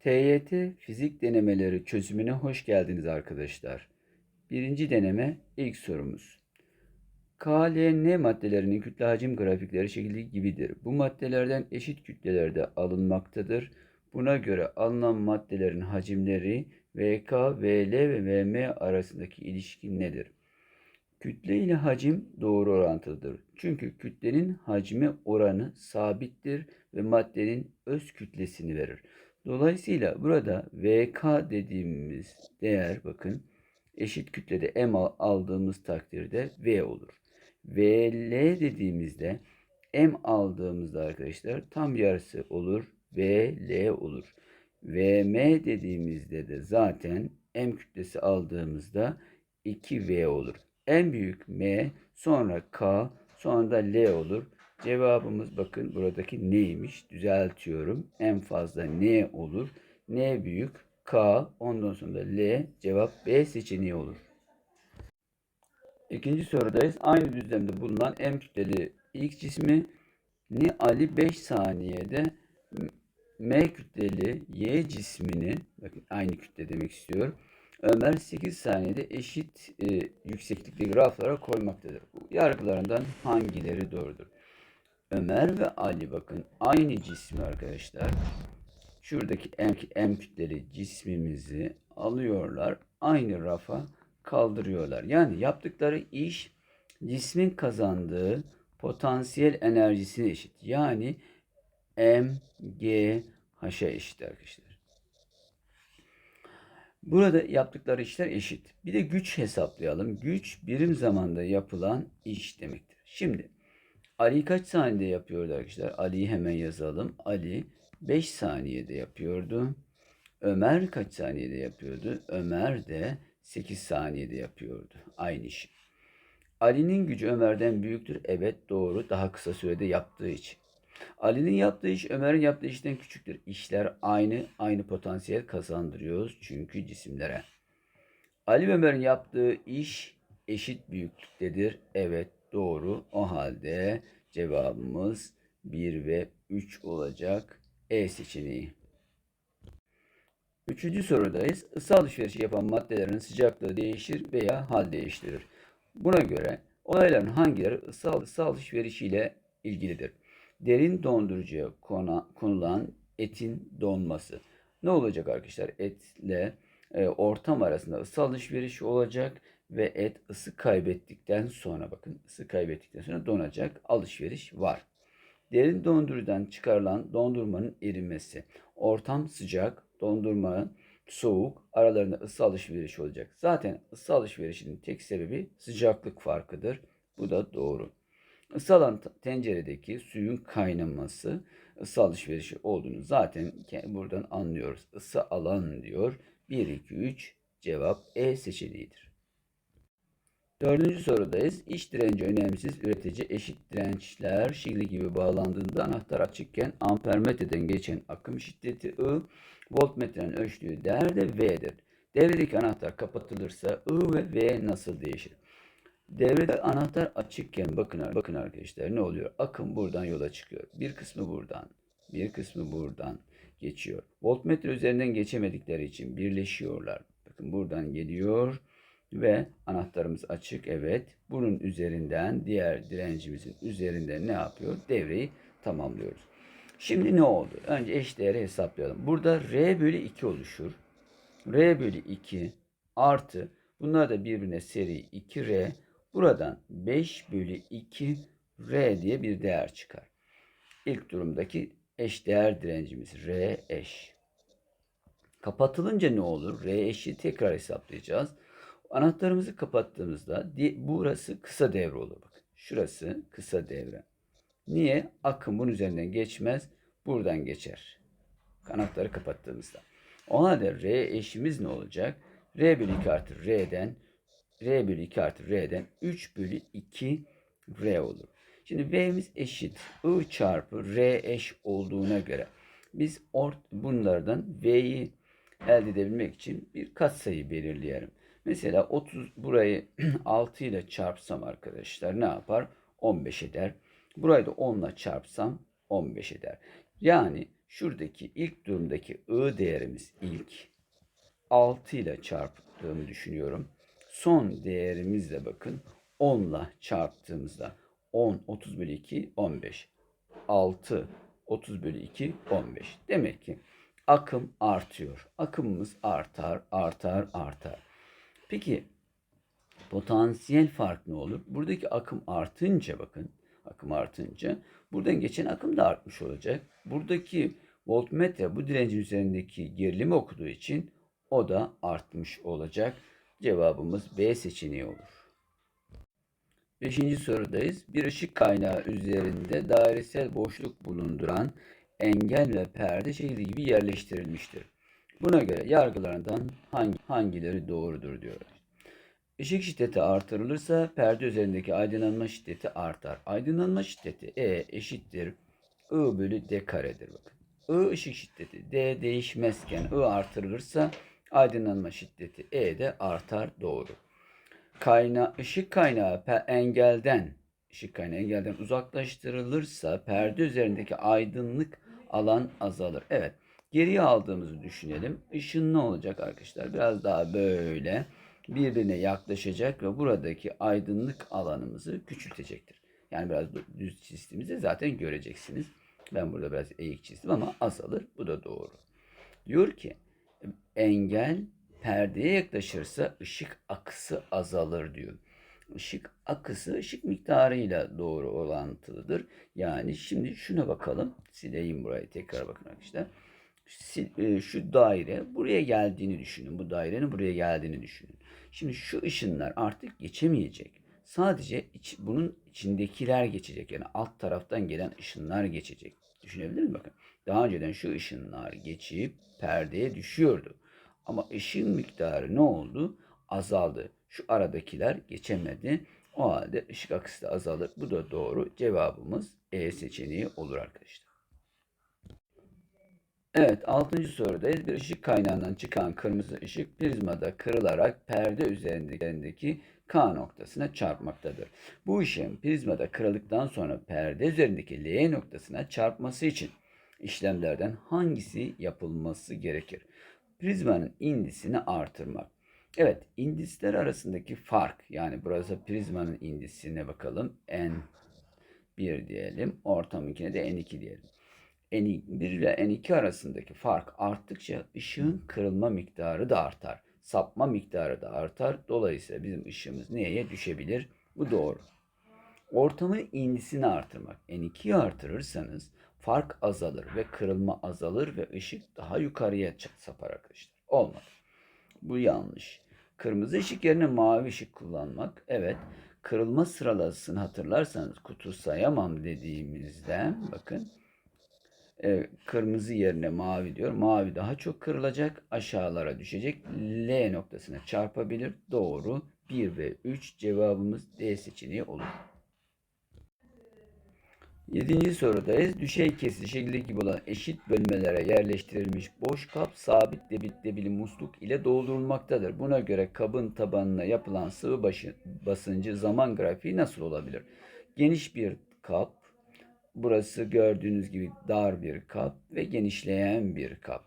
TYT fizik denemeleri çözümüne hoş geldiniz arkadaşlar. Birinci deneme ilk sorumuz. K, L, N maddelerinin kütle hacim grafikleri şekilli gibidir. Bu maddelerden eşit kütlelerde alınmaktadır. Buna göre alınan maddelerin hacimleri VK, VL ve VM arasındaki ilişki nedir? Kütle ile hacim doğru orantılıdır. Çünkü kütlenin hacmi oranı sabittir ve maddenin öz kütlesini verir. Dolayısıyla burada VK dediğimiz değer bakın eşit kütlede M al- aldığımız takdirde V olur. VL dediğimizde M aldığımızda arkadaşlar tam yarısı olur. VL olur. VM dediğimizde de zaten M kütlesi aldığımızda 2V olur. En büyük M, sonra K, sonra da L olur. Cevabımız bakın buradaki neymiş? Düzeltiyorum. En fazla N olur. N büyük K, ondan sonra da L. Cevap B seçeneği olur. İkinci sorudayız. Aynı düzlemde bulunan M kütleli X cismi ni Ali 5 saniyede M kütleli Y cismini bakın aynı kütle demek istiyor. Ömer 8 saniyede eşit e, yükseklikteki raflara koymaktadır. Yargılarından hangileri doğrudur? Ömer ve Ali bakın aynı cismi arkadaşlar. Şuradaki M, M kütleli cismimizi alıyorlar. Aynı rafa kaldırıyorlar. Yani yaptıkları iş cismin kazandığı potansiyel enerjisine eşit. Yani M, G, H'a eşit arkadaşlar. Burada yaptıkları işler eşit. Bir de güç hesaplayalım. Güç birim zamanda yapılan iş demektir. Şimdi Ali kaç saniyede yapıyordu arkadaşlar? Ali'yi hemen yazalım. Ali 5 saniyede yapıyordu. Ömer kaç saniyede yapıyordu? Ömer de 8 saniyede yapıyordu. Aynı işi. Ali'nin gücü Ömer'den büyüktür. Evet doğru. Daha kısa sürede yaptığı için. Ali'nin yaptığı iş Ömer'in yaptığı işten küçüktür. İşler aynı, aynı potansiyel kazandırıyoruz çünkü cisimlere. Ali ve Ömer'in yaptığı iş eşit büyüklüktedir. Evet doğru. O halde cevabımız 1 ve 3 olacak. E seçeneği. Üçüncü sorudayız. Isı alışverişi yapan maddelerin sıcaklığı değişir veya hal değiştirir. Buna göre olayların hangileri ısı, ısı alışverişiyle ilgilidir? Derin dondurucuya kona, konulan etin donması. Ne olacak arkadaşlar? Etle e, ortam arasında ısı alışverişi olacak ve et ısı kaybettikten sonra bakın ısı kaybettikten sonra donacak alışveriş var. Derin dondurucudan çıkarılan dondurmanın erimesi. Ortam sıcak, dondurma soğuk, aralarında ısı alışverişi olacak. Zaten ısı alışverişinin tek sebebi sıcaklık farkıdır. Bu da doğru. Isı alan tenceredeki suyun kaynaması ısı alışverişi olduğunu zaten buradan anlıyoruz. Isı alan diyor. 1, 2, 3 cevap E seçeneğidir. Dördüncü sorudayız. İç direnci önemsiz üretici eşit dirençler şekli gibi bağlandığında anahtar açıkken ampermetreden geçen akım şiddeti I, voltmetrenin ölçtüğü değer de V'dir. Devredeki anahtar kapatılırsa I ve V nasıl değişir? Devrede anahtar açıkken bakın, bakın arkadaşlar ne oluyor? Akım buradan yola çıkıyor. Bir kısmı buradan, bir kısmı buradan geçiyor. Voltmetre üzerinden geçemedikleri için birleşiyorlar. Bakın buradan geliyor ve anahtarımız açık. Evet. Bunun üzerinden diğer direncimizin üzerinden ne yapıyor? Devreyi tamamlıyoruz. Şimdi ne oldu? Önce eş değeri hesaplayalım. Burada R bölü 2 oluşur. R bölü 2 artı bunlar da birbirine seri 2R Buradan 5 bölü 2 R diye bir değer çıkar. İlk durumdaki eş değer direncimiz R eş. Kapatılınca ne olur? R eşi tekrar hesaplayacağız. Anahtarımızı kapattığımızda burası kısa devre olur. Bakın şurası kısa devre. Niye? Akım bunun üzerinden geçmez. Buradan geçer. Anahtarı kapattığımızda. O halde R eşimiz ne olacak? R bölü 2 artı R'den R bölü 2 artı R'den 3 bölü 2 R olur. Şimdi V'miz eşit. I çarpı R eş olduğuna göre biz ort bunlardan V'yi elde edebilmek için bir katsayı belirleyelim. Mesela 30 burayı 6 ile çarpsam arkadaşlar ne yapar? 15 eder. Burayı da 10 ile çarpsam 15 eder. Yani şuradaki ilk durumdaki I değerimiz ilk 6 ile çarptığımı düşünüyorum. Son değerimizle bakın 10 ile çarptığımızda 10, 30 bölü 2, 15. 6, 30 bölü 2, 15. Demek ki akım artıyor. Akımımız artar, artar, artar. Peki potansiyel fark ne olur? Buradaki akım artınca bakın, akım artınca buradan geçen akım da artmış olacak. Buradaki voltmetre bu direncin üzerindeki gerilimi okuduğu için o da artmış olacak. Cevabımız B seçeneği olur. Beşinci sorudayız. Bir ışık kaynağı üzerinde dairesel boşluk bulunduran engel ve perde şekli gibi yerleştirilmiştir. Buna göre yargılarından hangi, hangileri doğrudur diyorlar. Işık şiddeti artırılırsa perde üzerindeki aydınlanma şiddeti artar. Aydınlanma şiddeti E eşittir I bölü D karedir bakın. I ışık şiddeti D değişmezken I artırılırsa aydınlanma şiddeti E de artar doğru. Kayna ışık kaynağı engelden ışık kaynağı engelden uzaklaştırılırsa perde üzerindeki aydınlık alan azalır. Evet. Geriye aldığımızı düşünelim. Işın ne olacak arkadaşlar? Biraz daha böyle birbirine yaklaşacak ve buradaki aydınlık alanımızı küçültecektir. Yani biraz düz çizdiğimizde zaten göreceksiniz. Ben burada biraz eğik çizdim ama azalır. Bu da doğru. Diyor ki engel perdeye yaklaşırsa ışık akısı azalır diyor. Işık akısı ışık miktarıyla doğru orantılıdır. Yani şimdi şuna bakalım. Sileyim burayı tekrar bakın arkadaşlar. Şu daire buraya geldiğini düşünün. Bu dairenin buraya geldiğini düşünün. Şimdi şu ışınlar artık geçemeyecek. Sadece iç, bunun içindekiler geçecek. Yani alt taraftan gelen ışınlar geçecek. Düşünebilir misiniz? Bakın. Daha önceden şu ışınlar geçip perdeye düşüyordu. Ama ışığın miktarı ne oldu? Azaldı. Şu aradakiler geçemedi. O halde ışık akısı da azalır. Bu da doğru. Cevabımız E seçeneği olur arkadaşlar. Evet, 6. sorudayız. Bir ışık kaynağından çıkan kırmızı ışık prizmada kırılarak perde üzerindeki K noktasına çarpmaktadır. Bu ışığın prizmada kırıldıktan sonra perde üzerindeki L noktasına çarpması için işlemlerden hangisi yapılması gerekir? Prizmanın indisini artırmak. Evet, indisler arasındaki fark yani burası prizmanın indisine bakalım. N1 diyelim. Ortamınkine de N2 diyelim. N1 ile N2 arasındaki fark arttıkça ışığın kırılma miktarı da artar. Sapma miktarı da artar. Dolayısıyla bizim ışığımız neye düşebilir? Bu doğru. Ortamın indisini artırmak. N2'yi artırırsanız fark azalır ve kırılma azalır ve ışık daha yukarıya sapar arkadaşlar. Olmadı. Bu yanlış. Kırmızı ışık yerine mavi ışık kullanmak. Evet. Kırılma sıralasını hatırlarsanız kutu sayamam dediğimizde bakın e, kırmızı yerine mavi diyor. Mavi daha çok kırılacak. Aşağılara düşecek. L noktasına çarpabilir. Doğru. 1 ve 3 cevabımız D seçeneği olur. Yedinci sorudayız. Düşey kesili şekildeki gibi olan eşit bölmelere yerleştirilmiş boş kap sabit debitli musluk ile doldurulmaktadır. Buna göre kabın tabanına yapılan sıvı başı, basıncı zaman grafiği nasıl olabilir? Geniş bir kap, burası gördüğünüz gibi dar bir kap ve genişleyen bir kap.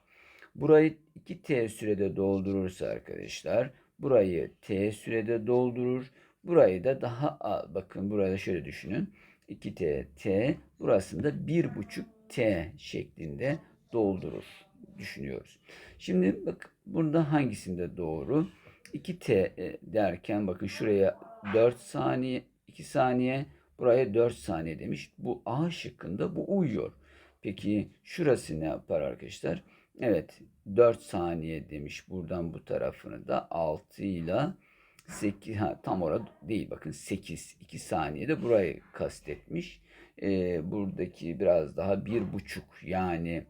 Burayı 2t sürede doldurursa arkadaşlar, burayı t sürede doldurur. Burayı da daha bakın burada şöyle düşünün. 2t t burasında 1,5 t şeklinde doldurur düşünüyoruz. Şimdi bak burada hangisinde doğru? 2t e, derken bakın şuraya 4 saniye 2 saniye buraya 4 saniye demiş. Bu A şıkkında bu uyuyor. Peki şurası ne yapar arkadaşlar? Evet 4 saniye demiş buradan bu tarafını da 6 ile 8 ha, tam orada değil bakın 8 2 saniyede burayı kastetmiş. Ee, buradaki biraz daha bir buçuk yani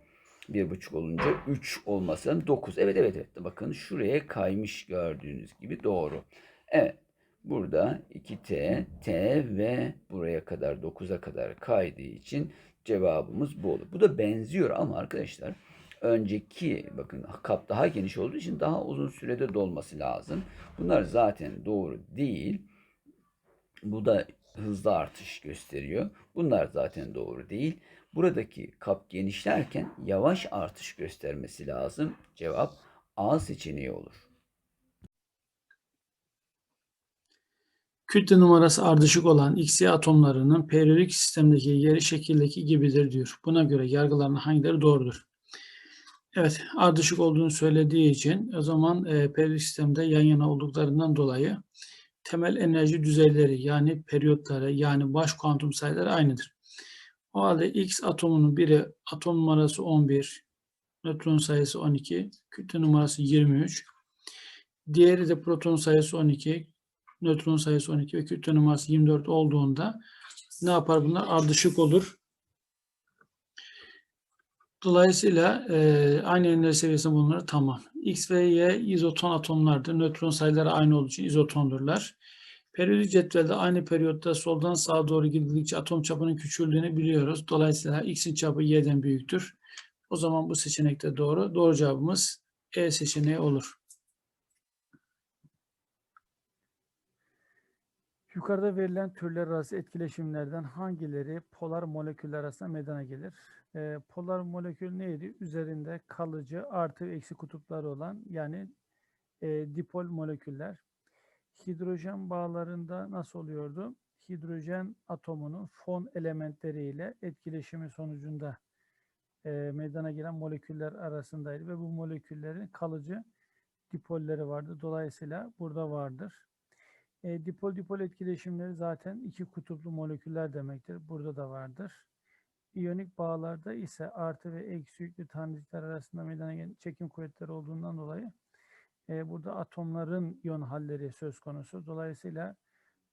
bir buçuk olunca 3 olması lazım. 9. Evet evet evet. Bakın şuraya kaymış gördüğünüz gibi doğru. Evet. Burada 2t, t ve buraya kadar 9'a kadar kaydığı için cevabımız bu olur. Bu da benziyor ama arkadaşlar önceki bakın kap daha geniş olduğu için daha uzun sürede dolması lazım. Bunlar zaten doğru değil. Bu da hızlı artış gösteriyor. Bunlar zaten doğru değil. Buradaki kap genişlerken yavaş artış göstermesi lazım. Cevap A seçeneği olur. Kütle numarası ardışık olan Xy atomlarının periyodik sistemdeki yeri şekildeki gibidir diyor. Buna göre yargıların hangileri doğrudur? Evet, ardışık olduğunu söylediği için o zaman e, periyodik sistemde yan yana olduklarından dolayı temel enerji düzeyleri yani periyotları yani baş kuantum sayıları aynıdır. O halde X atomunun biri atom numarası 11, nötron sayısı 12, kütle numarası 23. Diğeri de proton sayısı 12, nötron sayısı 12 ve kütle numarası 24 olduğunda ne yapar bunlar? Ardışık olur. Dolayısıyla e, aynı enerji seviyesinde bulunur. Tamam. X ve Y izoton atomlardır. Nötron sayıları aynı olduğu için izotondurlar. Periyodik cetvelde aynı periyotta soldan sağa doğru gidildikçe atom çapının küçüldüğünü biliyoruz. Dolayısıyla X'in çapı Y'den büyüktür. O zaman bu seçenek de doğru. Doğru cevabımız E seçeneği olur. Yukarıda verilen türler arası etkileşimlerden hangileri polar moleküller arasında meydana gelir? Ee, polar molekül neydi? Üzerinde kalıcı artı eksi kutupları olan yani e, dipol moleküller. Hidrojen bağlarında nasıl oluyordu? Hidrojen atomunun fon elementleriyle etkileşimi sonucunda e, meydana gelen moleküller arasındaydı ve bu moleküllerin kalıcı dipolleri vardı. Dolayısıyla burada vardır. E, dipol dipol etkileşimleri zaten iki kutuplu moleküller demektir. Burada da vardır. İyonik bağlarda ise artı ve eksi yüklü tanecikler arasında meydana gelen çekim kuvvetleri olduğundan dolayı e, burada atomların iyon halleri söz konusu. Dolayısıyla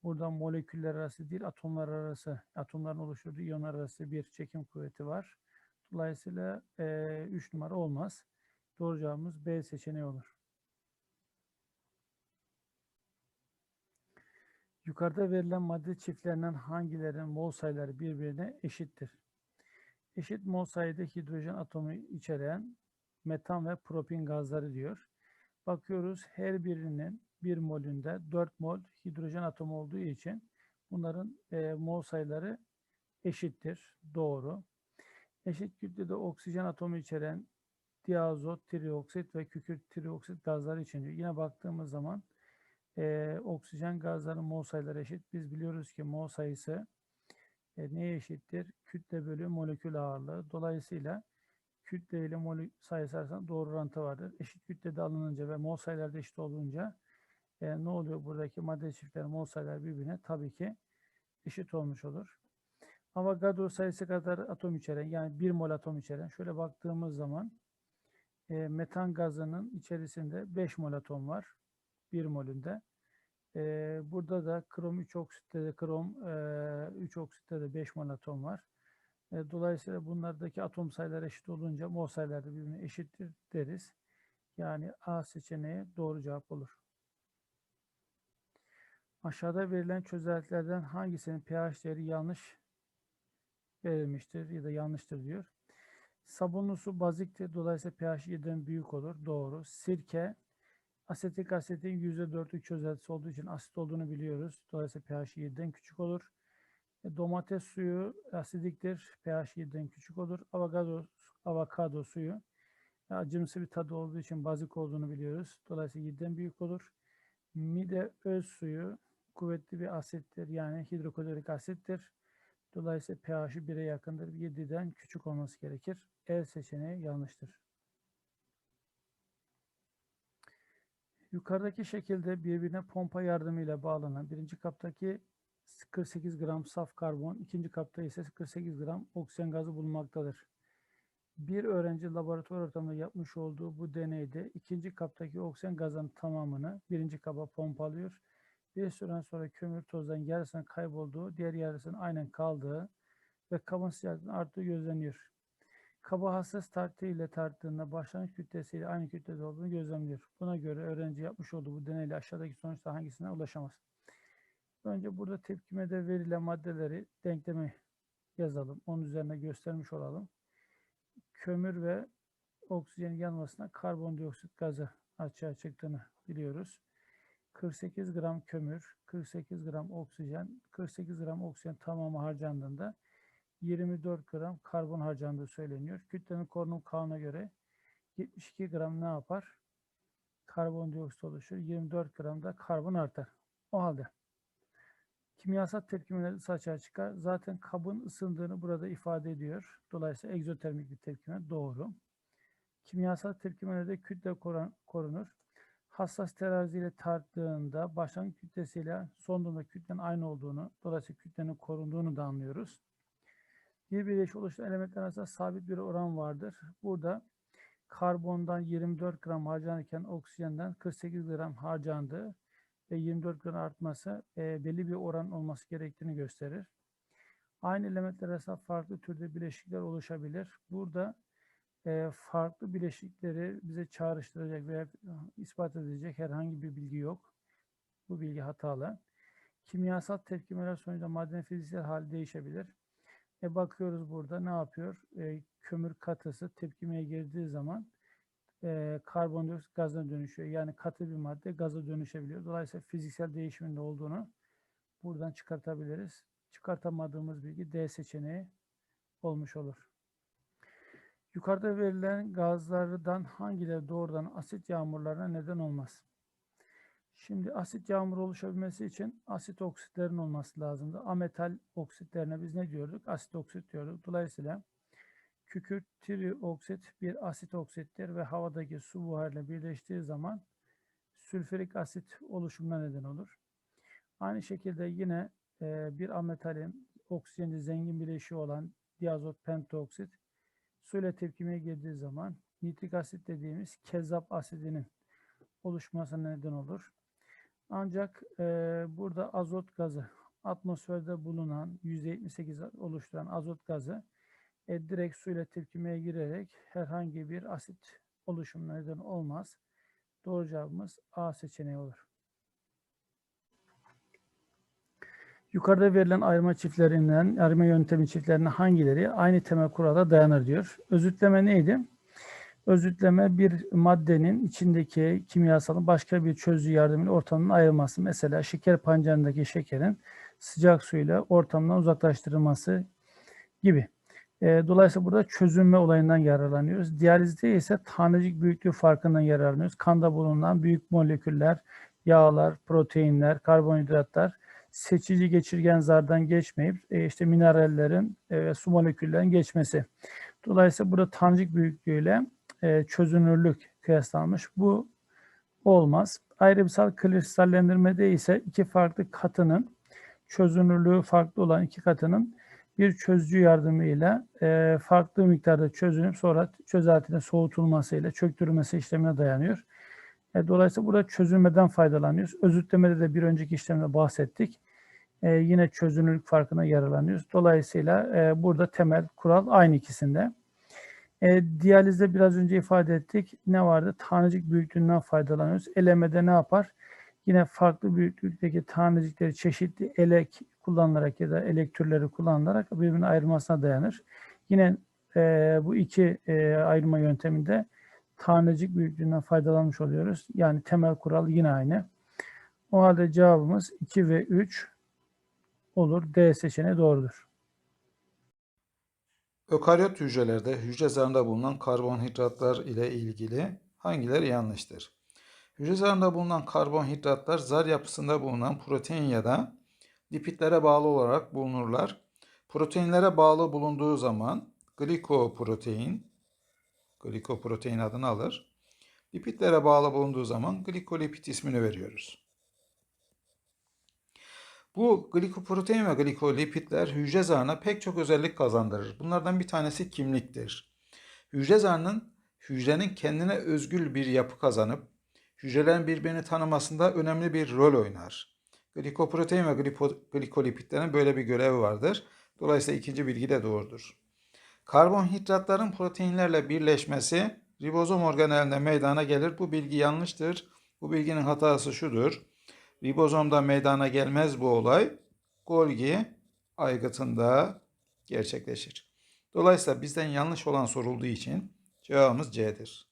burada moleküller arası değil atomlar arası, atomların oluşturduğu iyonlar arası bir çekim kuvveti var. Dolayısıyla 3 numara olmaz. Doğru cevabımız B seçeneği olur. Yukarıda verilen madde çiftlerinden hangilerinin mol sayıları birbirine eşittir? Eşit mol sayıda hidrojen atomu içeren metan ve propin gazları diyor. Bakıyoruz her birinin bir molünde 4 mol hidrojen atomu olduğu için bunların e, mol sayıları eşittir. Doğru. Eşit kütlede oksijen atomu içeren diazot, trioksit ve kükürt trioksit gazları için diyor. Yine baktığımız zaman e, oksijen gazlarının mol sayıları eşit. Biz biliyoruz ki mol sayısı e, neye eşittir? Kütle bölü molekül ağırlığı. Dolayısıyla kütle ile mol sayısı arasında doğru orantı vardır. Eşit kütlede alınınca ve mol sayıları eşit olunca e, ne oluyor buradaki madde çiftleri mol sayıları birbirine tabii ki eşit olmuş olur. Avogadro sayısı kadar atom içeren yani 1 mol atom içeren şöyle baktığımız zaman e, metan gazının içerisinde 5 mol atom var. 1 molünde. E, burada da krom 3 oksitte de krom e, 3 oksitte de 5 mol atom var. E, dolayısıyla bunlardaki atom sayıları eşit olunca mol sayıları da birbirine eşittir deriz. Yani A seçeneği doğru cevap olur. Aşağıda verilen çözeltilerden hangisinin pH değeri yanlış verilmiştir ya da yanlıştır diyor. Sabunlu su baziktir. Dolayısıyla pH 7'den büyük olur. Doğru. Sirke asetik asetin %4'lük çözeltisi olduğu için asit olduğunu biliyoruz. Dolayısıyla pH 7'den küçük olur. E, domates suyu asidiktir. pH 7'den küçük olur. Avokado, avokado suyu e, acımsı bir tadı olduğu için bazik olduğunu biliyoruz. Dolayısıyla 7'den büyük olur. Mide öz suyu kuvvetli bir asittir. Yani hidroklorik asittir. Dolayısıyla pH'i 1'e yakındır. 7'den küçük olması gerekir. E seçeneği yanlıştır. Yukarıdaki şekilde birbirine pompa yardımıyla bağlanan birinci kaptaki 48 gram saf karbon, ikinci kapta ise 48 gram oksijen gazı bulunmaktadır. Bir öğrenci laboratuvar ortamında yapmış olduğu bu deneyde ikinci kaptaki oksijen gazının tamamını birinci kaba pompalıyor. Bir süre sonra kömür tozdan yarısının kaybolduğu, diğer yarısının aynen kaldığı ve kabın sıcaklığının arttığı gözleniyor. Kabı hassas tartı ile tarttığında başlangıç kütlesiyle aynı kütlede olduğunu gözlemliyor. Buna göre öğrenci yapmış olduğu bu deneyle aşağıdaki sonuçta hangisine ulaşamaz? Önce burada tepkimede verilen maddeleri denkleme yazalım. Onun üzerine göstermiş olalım. Kömür ve oksijenin yanmasına karbondioksit gazı açığa çıktığını biliyoruz. 48 gram kömür, 48 gram oksijen, 48 gram oksijen tamamı harcandığında 24 gram karbon harcandığı söyleniyor. Kütlenin korunum kanuna göre 72 gram ne yapar? Karbondioksit oluşur. 24 gram da karbon artar. O halde kimyasal tepkimeler ısı açığa çıkar. Zaten kabın ısındığını burada ifade ediyor. Dolayısıyla egzotermik bir tepkime doğru. Kimyasal tepkimelerde kütle korunur. Hassas teraziyle tarttığında başlangıç kütlesiyle son durumda kütlenin aynı olduğunu, dolayısıyla kütlenin korunduğunu da anlıyoruz. Bir bileşik oluşturan elementler arasında sabit bir oran vardır. Burada karbondan 24 gram harcanırken oksijenden 48 gram harcandığı ve 24 gram artması e, belli bir oran olması gerektiğini gösterir. Aynı elementler arasında farklı türde bileşikler oluşabilir. Burada e, farklı bileşikleri bize çağrıştıracak veya ispat edecek herhangi bir bilgi yok. Bu bilgi hatalı. Kimyasal tepkimeler sonucunda maddenin fiziksel hali değişebilir. E bakıyoruz burada ne yapıyor? E, kömür katısı tepkimeye girdiği zaman e, karbondioksit gazına dönüşüyor. Yani katı bir madde gaza dönüşebiliyor. Dolayısıyla fiziksel değişimin de olduğunu buradan çıkartabiliriz. Çıkartamadığımız bilgi D seçeneği olmuş olur. Yukarıda verilen gazlardan hangileri doğrudan asit yağmurlarına neden olmaz? Şimdi asit yağmur oluşabilmesi için asit oksitlerin olması lazımdı. Ametal oksitlerine biz ne diyorduk? Asit oksit diyorduk. Dolayısıyla kükürt trioksit bir asit oksittir ve havadaki su buharıyla birleştiği zaman sülfürik asit oluşumuna neden olur. Aynı şekilde yine e, bir ametalin oksijeni zengin bileşiği olan diazot pentaoksit suyla tepkimeye girdiği zaman nitrik asit dediğimiz kezzap asidinin oluşmasına neden olur. Ancak e, burada azot gazı atmosferde bulunan %78 oluşturan azot gazı e, direkt suyla tepkimeye girerek herhangi bir asit oluşumuna neden olmaz. Doğru cevabımız A seçeneği olur. Yukarıda verilen ayırma çiftlerinden, ayırma yöntemi çiftlerinden hangileri aynı temel kurala dayanır diyor. Özütleme neydi? Özütleme bir maddenin içindeki kimyasalın başka bir çözücü yardımıyla ortamdan ayrılması. Mesela şeker pancarındaki şekerin sıcak suyla ortamdan uzaklaştırılması gibi. E, dolayısıyla burada çözünme olayından yararlanıyoruz. Diyalizde ise tanecik büyüklüğü farkından yararlanıyoruz. Kanda bulunan büyük moleküller, yağlar, proteinler, karbonhidratlar seçici geçirgen zardan geçmeyip e, işte minerallerin e, ve su moleküllerin geçmesi. Dolayısıyla burada tanecik büyüklüğüyle e, çözünürlük kıyaslanmış. Bu olmaz. Ayrımsal kristallendirmede ise iki farklı katının çözünürlüğü farklı olan iki katının bir çözücü yardımıyla e, farklı miktarda çözünüp sonra çözeltide soğutulmasıyla çöktürülmesi işlemine dayanıyor. E, dolayısıyla burada çözülmeden faydalanıyoruz. Özütlemede de bir önceki işlemde bahsettik. E, yine çözünürlük farkına yararlanıyoruz. Dolayısıyla e, burada temel kural aynı ikisinde. E, diyalizde biraz önce ifade ettik. Ne vardı? Tanecik büyüklüğünden faydalanıyoruz. Elemede ne yapar? Yine farklı büyüklükteki tanecikleri çeşitli elek kullanılarak ya da elek türleri kullanılarak birbirine ayrılmasına dayanır. Yine e, bu iki e, ayırma yönteminde tanecik büyüklüğünden faydalanmış oluyoruz. Yani temel kural yine aynı. O halde cevabımız 2 ve 3 olur. D seçeneği doğrudur. Ökaryot hücrelerde hücre zarında bulunan karbonhidratlar ile ilgili hangileri yanlıştır? Hücre zarında bulunan karbonhidratlar zar yapısında bulunan protein ya da lipidlere bağlı olarak bulunurlar. Proteinlere bağlı bulunduğu zaman glikoprotein, glikoprotein adını alır. Lipidlere bağlı bulunduğu zaman glikolipid ismini veriyoruz. Bu glikoprotein ve glikolipidler hücre zarına pek çok özellik kazandırır. Bunlardan bir tanesi kimliktir. Hücre zarının hücrenin kendine özgül bir yapı kazanıp hücrelerin birbirini tanımasında önemli bir rol oynar. Glikoprotein ve glipo- glikolipidlerin böyle bir görevi vardır. Dolayısıyla ikinci bilgi de doğrudur. Karbonhidratların proteinlerle birleşmesi ribozom organelinde meydana gelir. Bu bilgi yanlıştır. Bu bilginin hatası şudur. Ribozomda meydana gelmez bu olay. Golgi aygıtında gerçekleşir. Dolayısıyla bizden yanlış olan sorulduğu için cevabımız C'dir.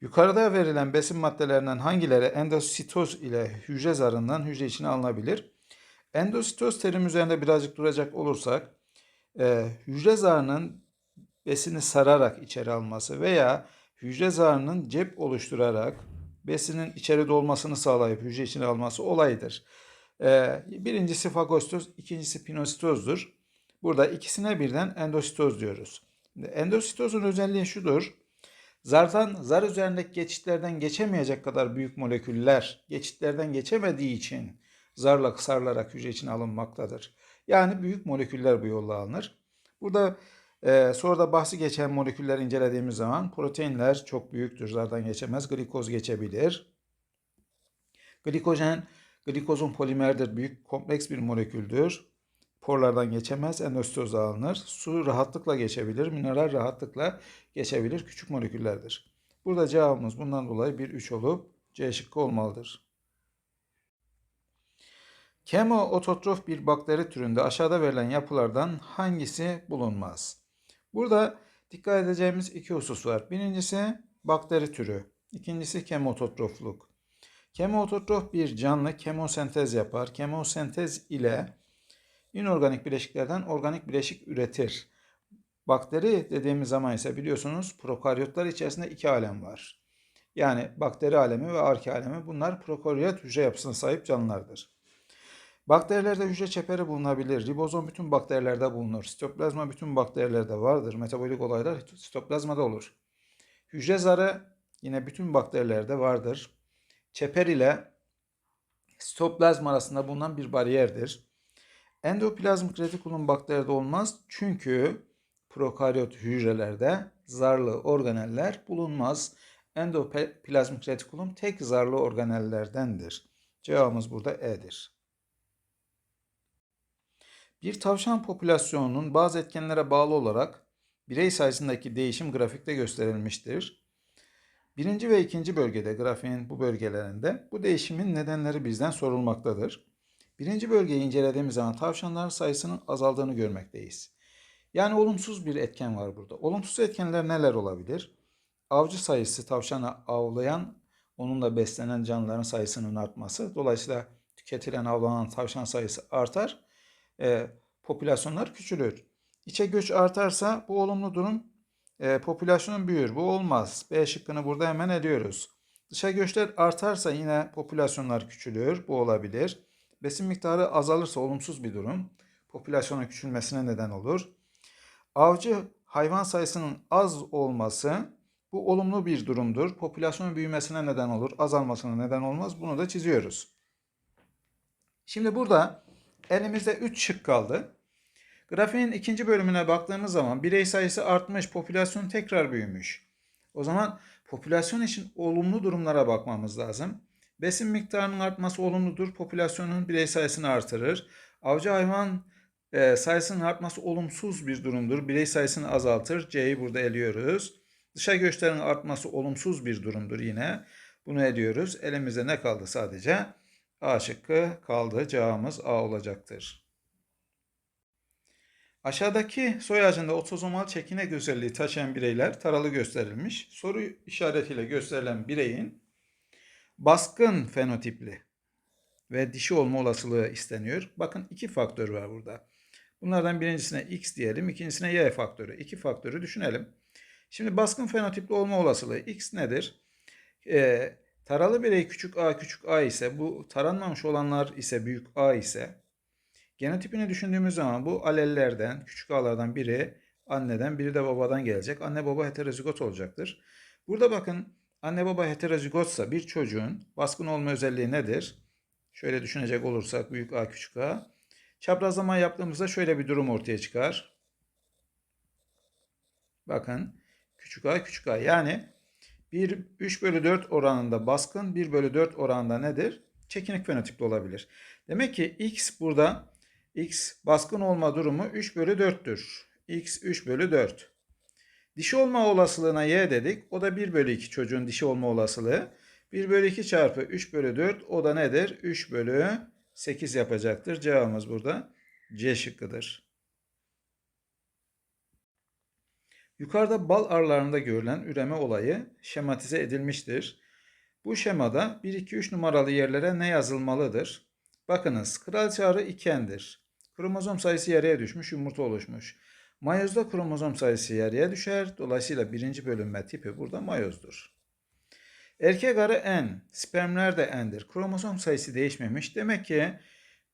Yukarıda verilen besin maddelerinden hangileri endositoz ile hücre zarından hücre içine alınabilir? Endositoz terim üzerinde birazcık duracak olursak, e, hücre zarının besini sararak içeri alması veya hücre zarının cep oluşturarak besinin içeri dolmasını sağlayıp hücre içine alması olayıdır. E, birincisi fagositoz, ikincisi pinositozdur. Burada ikisine birden endositoz diyoruz. Endositozun özelliği şudur. Zardan zar üzerindeki geçitlerden geçemeyecek kadar büyük moleküller geçitlerden geçemediği için zarla sarılarak hücre içine alınmaktadır. Yani büyük moleküller bu yolla alınır. Burada e, soruda bahsi geçen moleküller incelediğimiz zaman proteinler çok büyüktür. Zardan geçemez. Glikoz geçebilir. Glikojen, glikozun polimerdir. Büyük kompleks bir moleküldür. Porlardan geçemez, endositoza alınır. Su rahatlıkla geçebilir, mineral rahatlıkla geçebilir. Küçük moleküllerdir. Burada cevabımız bundan dolayı 1-3 olup C şıkkı olmalıdır. Kemoototrof bir bakteri türünde aşağıda verilen yapılardan hangisi bulunmaz? Burada dikkat edeceğimiz iki husus var. Birincisi bakteri türü. İkincisi kemoototrofluk. Kemoototrof bir canlı kemosentez yapar. Kemosentez ile inorganik bileşiklerden organik bileşik üretir. Bakteri dediğimiz zaman ise biliyorsunuz prokaryotlar içerisinde iki alem var. Yani bakteri alemi ve arke alemi bunlar prokaryot hücre yapısına sahip canlılardır. Bakterilerde hücre çeperi bulunabilir. Ribozom bütün bakterilerde bulunur. Sitoplazma bütün bakterilerde vardır. Metabolik olaylar sitoplazmada olur. Hücre zarı yine bütün bakterilerde vardır. Çeper ile sitoplazma arasında bulunan bir bariyerdir. Endoplazmik retikulum bakteride olmaz çünkü prokaryot hücrelerde zarlı organeller bulunmaz. Endoplazmik retikulum tek zarlı organellerdendir. Cevabımız burada E'dir. Bir tavşan popülasyonunun bazı etkenlere bağlı olarak birey sayısındaki değişim grafikte gösterilmiştir. Birinci ve ikinci bölgede grafiğin bu bölgelerinde bu değişimin nedenleri bizden sorulmaktadır. Birinci bölgeyi incelediğimiz zaman tavşanların sayısının azaldığını görmekteyiz. Yani olumsuz bir etken var burada. Olumsuz etkenler neler olabilir? Avcı sayısı tavşanı avlayan, onunla beslenen canlıların sayısının artması. Dolayısıyla tüketilen avlanan tavşan sayısı artar. E, popülasyonlar küçülür. İçe göç artarsa bu olumlu durum e, popülasyon büyür. Bu olmaz. B şıkkını burada hemen ediyoruz. Dışa göçler artarsa yine popülasyonlar küçülür. Bu olabilir. Besin miktarı azalırsa olumsuz bir durum. Popülasyonun küçülmesine neden olur. Avcı hayvan sayısının az olması bu olumlu bir durumdur. Popülasyonun büyümesine neden olur. Azalmasına neden olmaz. Bunu da çiziyoruz. Şimdi burada elimizde 3 şık kaldı. Grafiğin ikinci bölümüne baktığımız zaman birey sayısı artmış, popülasyon tekrar büyümüş. O zaman popülasyon için olumlu durumlara bakmamız lazım. Besin miktarının artması olumludur. Popülasyonun birey sayısını artırır. Avcı hayvan e, sayısının artması olumsuz bir durumdur. Birey sayısını azaltır. C'yi burada eliyoruz. Dışa göçlerin artması olumsuz bir durumdur yine. Bunu ediyoruz. Elimizde ne kaldı sadece? A şıkkı kaldı. Cevabımız A olacaktır. Aşağıdaki soy ağacında otozomal çekinek özelliği taşıyan bireyler taralı gösterilmiş. Soru işaretiyle gösterilen bireyin baskın fenotipli ve dişi olma olasılığı isteniyor. Bakın iki faktör var burada. Bunlardan birincisine x diyelim, ikincisine y faktörü. İki faktörü düşünelim. Şimdi baskın fenotipli olma olasılığı x nedir? Ee, taralı birey küçük a küçük a ise bu taranmamış olanlar ise büyük a ise genotipini düşündüğümüz zaman bu alellerden küçük a'lardan biri anneden biri de babadan gelecek. Anne baba heterozigot olacaktır. Burada bakın anne baba heterozigotsa bir çocuğun baskın olma özelliği nedir? Şöyle düşünecek olursak büyük A küçük A. Çaprazlama yaptığımızda şöyle bir durum ortaya çıkar. Bakın küçük A küçük A yani 1 3 bölü 4 oranında baskın 1 bölü 4 oranında nedir? Çekinik fenotipli olabilir. Demek ki X burada X baskın olma durumu 3 bölü 4'tür. X 3 bölü 4. Dişi olma olasılığına Y dedik. O da 1 bölü 2 çocuğun dişi olma olasılığı. 1 bölü 2 çarpı 3 bölü 4 o da nedir? 3 bölü 8 yapacaktır. Cevabımız burada C şıkkıdır. Yukarıda bal arılarında görülen üreme olayı şematize edilmiştir. Bu şemada 1, 2, 3 numaralı yerlere ne yazılmalıdır? Bakınız kraliçe arı ikendir. Kromozom sayısı yarıya düşmüş, yumurta oluşmuş. Mayozda kromozom sayısı yarıya düşer. Dolayısıyla birinci bölünme tipi burada mayozdur. Erkek arı en, spermler de endir. Kromozom sayısı değişmemiş. Demek ki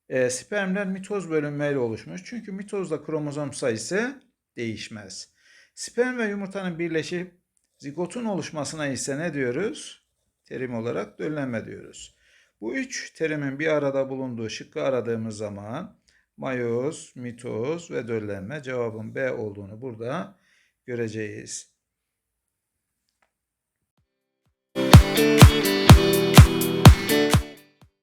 e, spermler mitoz bölünmeyle oluşmuş. Çünkü mitozda kromozom sayısı değişmez. Sperm ve yumurtanın birleşip zigotun oluşmasına ise ne diyoruz? Terim olarak döllenme diyoruz. Bu üç terimin bir arada bulunduğu şıkkı aradığımız zaman mayoz, mitoz ve döllenme cevabın B olduğunu burada göreceğiz.